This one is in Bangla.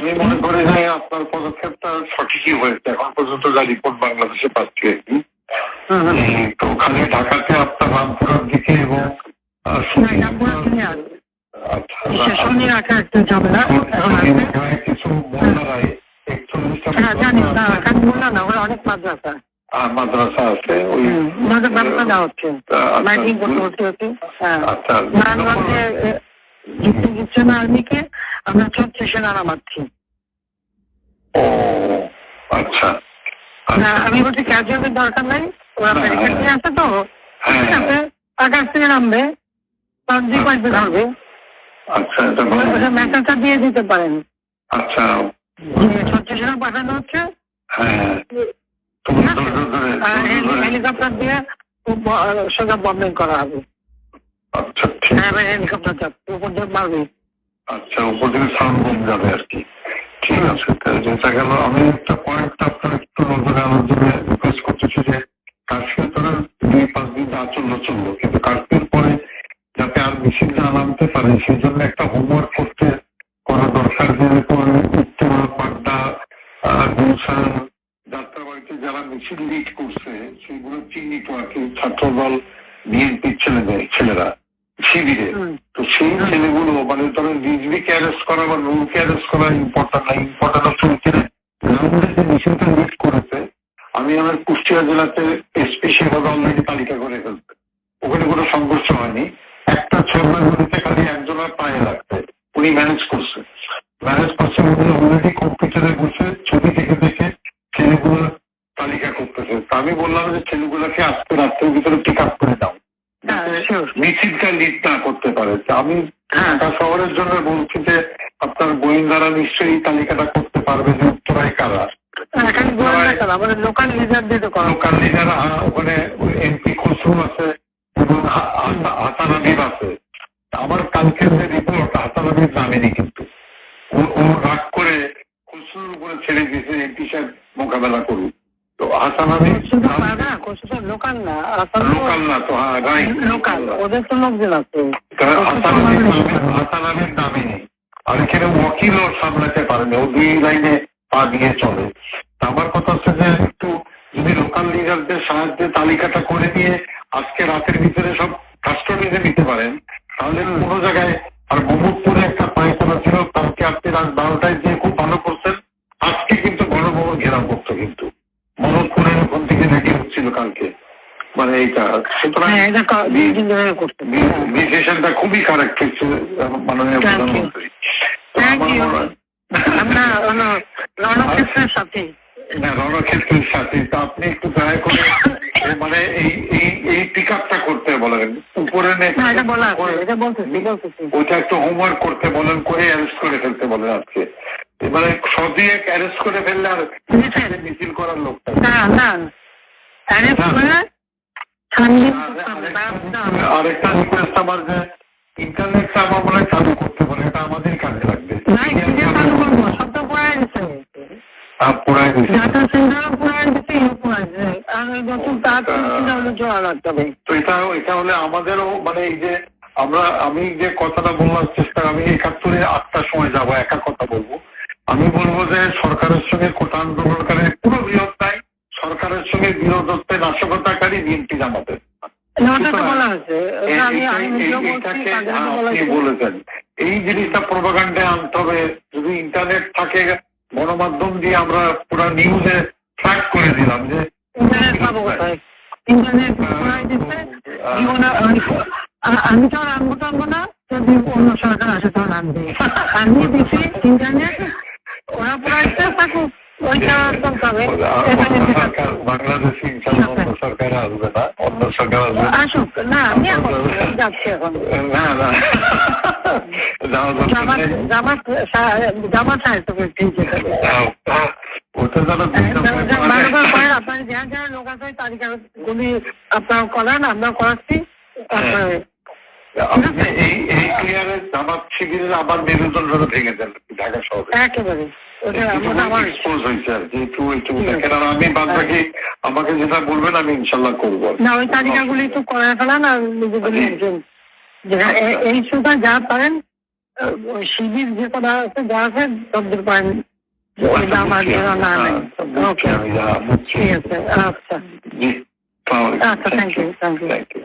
আমি মনে করি যে আপনার পদক্ষেপটা সঠিকই হয়েছে। এখন পর্যন্ত যা রিপোর্ট বাংলাদেশে পাচ্ছি তো ওখানে ঢাকাতে আপনার রামপুরার দিকে এবং মাদ্রাসা। আছে ওই দেওয়া হচ্ছে। আচ্ছা, হ্যাঁ আচ্ছা যুক্ত দিচ্ছে না আর্মিকে আমরা ছত্রিশ সেনা নামাচ্ছি ও আচ্ছা। না আমি বলছি ক্যাজুয়ালের দরকার নাই ওরা হ্যাঁ, ব্যারিকেড নিয়ে আসে তো। হ্যাঁ ঠিক আছে আকাশ থেকে নামবে তার দুই পাশে ধরবে। আচ্ছা মেসেজটা দিয়ে দিতে পারেন। আচ্ছা। পাঠানো হচ্ছে। হ্যাঁ। হেলিকপ্টার দিয়ে সোজা বম্বিং করা হবে। আচ্ছা ঠিক। হ্যাঁ আচ্ছা উপর থেকে সাউন্ড বম যাবে আর কি। ঠিক আছে যেটা গেল আমি একটা পয়েন্ট আপনার একটু নজরে আনার জন্য রিকোয়েস্ট করতেছি যে কাশ্মীর ধরেন দুই পাঁচ দিন যা চলল চলল কিন্তু কাশ্মীর পরে যাতে আর মিছিল না নামতে পারে সেই জন্য একটা হোমওয়ার্ক করতে করা দরকার যে উত্তরা পাড্ডা গুলশান যাত্রাবাড়িতে যারা মিছিল লিড করছে সেগুলো চিহ্নিত আর কি ছাত্রদল বিএনপির ছেলেদের ছেলেরা। শিবিরে। তো সেই ছেলেগুলো মানে ধরেন রিজভিকে অ্যারেস্ট করা বা রুলকে অ্যারেস্ট করা ইম্পর্টেন্ট না ইম্পর্টেন্ট হচ্ছে যে লিড করেছে আমি আমার কুষ্টিয়া জেলাতে এসপি সেভাবে অলরেডি তালিকা করে ফেলছে। ওখানে কোনো সংঘর্ষ হয়নি। একটা চেয়ারম্যান গুলিতে খালি একজনের পায়ে লাগছে। উনি ম্যানেজ করছে। ম্যানেজ করছে উনি অলরেডি কম্পিউটারে বসে ছবি দেখে দেখে ছেলেগুলোর তালিকা করতেছে। তা আমি বললাম যে ছেলেগুলোকে আজকে রাত্রের ভিতরে পিক আপ করে দাও. মিছিলটা লিড না করতে পারে। আমি হ্যাঁ। ঢাকা শহরের জন্য বলছি যে আপনার গোয়েন্দারা নিশ্চয়ই তালিকাটা করতে পারবে যে উত্তরায় কারা? এখানে গোয়েন্দা কেন আমাদের লোকাল লিডার দিয়ে লোকাল লিডার ওখানে এমপি খসরু আছে এবং হাসান আবিব আছে। আমার কালকের যে রিপোর্ট হাসান আবিব নামেনি কিন্তু। ও- রাগ করে খসরুর উপরে ছেড়ে দিয়েছে এমপি সাহেব মোকাবেলা করুক তো হাসান আবিব লোকাল না লোকাল না তো হ্যাঁ লোকাল ওদের তো লোকজন আছে। হাসান আলীর নেই। আর এখানে ওয়াকিলও সামলাতে ও দুই লাইনে পা দিয়ে চলে। আমার কথা হচ্ছে যে একটু যদি লোকাল লিডারদের সাহায্যে তালিকাটা করে দিয়ে আজকে রাতের ভিতরে সব কাস্টডিতে নিতে পারেন তাহলে কোনো জায়গায় আর মোহাম্মদপুরে একটা পায়খানা ছিল কালকে আপনি রাত বারোটায় যে খুব ভালো মানে সুতরাং হ্যাঁ এটা করতে ডিসিশনটা খুবই কারেক্ট হচ্ছে মাননীয় প্রধানমন্ত্রী. মনে হয়- রণক্ষেত্রের সাথে। রণক্ষেত্রের সাথে। তো আপনি একটু দয়া করে মানে এই এই এই পিক আপটা করতে বলেন। উপরে ওইটা একটু হোমওয়ার্ক করতে বলেন করে অ্যারেস্ট করে ফেলতে বলেন আজকে। এবারে সদিয়ে অ্যারেস্ট করে ফেললে আর মিছিল। মিছিল করার লোকটা না না। অ্যারেস্ট করে আরেকটা রিকোয়েস্ট আমার যে ইন্টারনেটটা আমার মনে চালু করতে বলে এটা আমাদের কাজে লাগবে। আমাদেরও মানে এই যে আমরা আমি যে কথাটা বললাম চেষ্টা আমি একাত্তরে আটটার সময় যাব একা কথা বলব। আমি বলব যে সরকারের সঙ্গে কোটা আন্দোলনকারী পুরো নাই সরকারের সঙ্গে বিরোধত্বে নাশকতাকারী বিএনপি জামাতের। না, ওটা তো বলা হয়েছে। ওটা আমি আমি এই- বলেছেন। জিনিসটা প্রোপাগান্ডে আনতে হবে। যদি ইন্টারনেট থাকে গণমাধ্যম দিয়ে আমরা পুরো নিউজে ট্র্যাক করে দিলাম যে আমি- তো আনব টানবো না। যদি অন্য সরকার আসে তখন আনবে। আমি দিচ্ছি ইন্টারনেট। ওরা পড়াইতে থাকুক। ওইটা বাংলাদেশে অন্য সরকার আসবে না অন্য সরকার আসবে আসুক না আমি এখন যাচ্ছি এখন না না সাহেব তোকে ঠিক ওটা যারা করেন আপনার যারা যারা লোক আছে তালিকা আপনারা করান আমরা করাচ্ছি তারপরে এই এই ক্লিয়ারে জামাত শিবিরের আবার মেরুদণ্ডটা ভেঙে দেন ঢাকা শহরে একেবারে বাদ বাকি আমাকে যেটা বলবেন আমি ইনশাল্লাহ করব না ওই তালিকাগুলি একটু করে ফেলান আর নিজেদের লোকজন এই সুতা যা পারেন ওই শিবির যে করা আছে যা আছে সবদের পয়েন্ট ওই দাম আর দেওয়া না নেই বুঝছি ওকে আমি যা বুঝছি। ঠিক আছে আচ্ছা। আচ্ছা থ্যাংক ইউ থ্যাংক ইউ